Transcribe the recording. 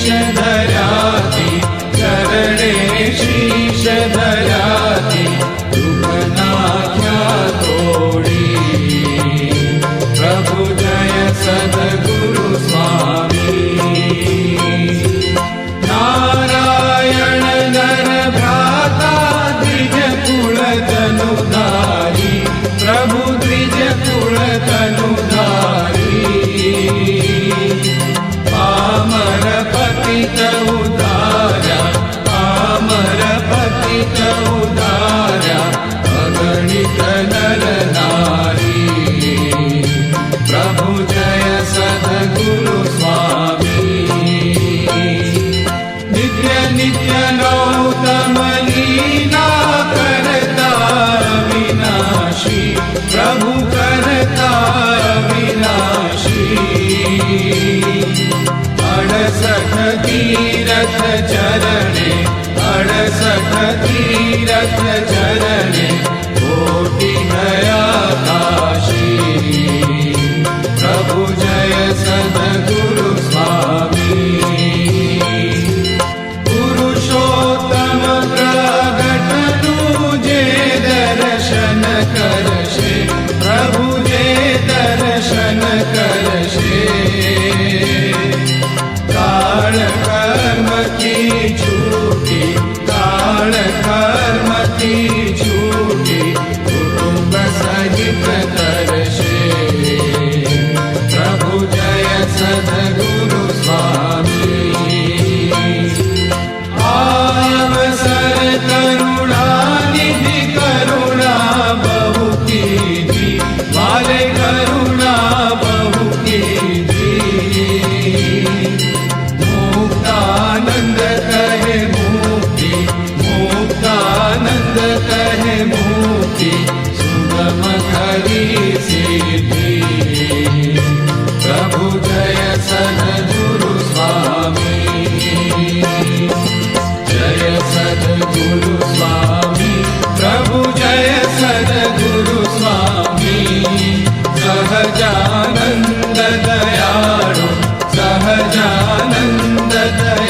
चरणे शीश धराति चरणे शीश धराति दुःखनाख्या तोडी प्रभु जय सद्गुरु नारायण नर भ्राता द्विज तनुधारी प्रभु द्विज नित्य नित्य नौतम लीला करता विनाशी प्रभु करता विनाशी अड़सठ तीरथ चरणे अड़सठ तीरथ चरणे काळ कर्म की छूटी कुटुंब सहित करशे प्रभु जय सद्गुरु मुक्ति सुगम करी सिद्धि प्रभु जय सद्गुरु स्वामी। जय सद्गुरु स्वामी। प्रभु जय सद्गुरु स्वामी। सहजानन्द दयाळु सहजानन्द दयाळु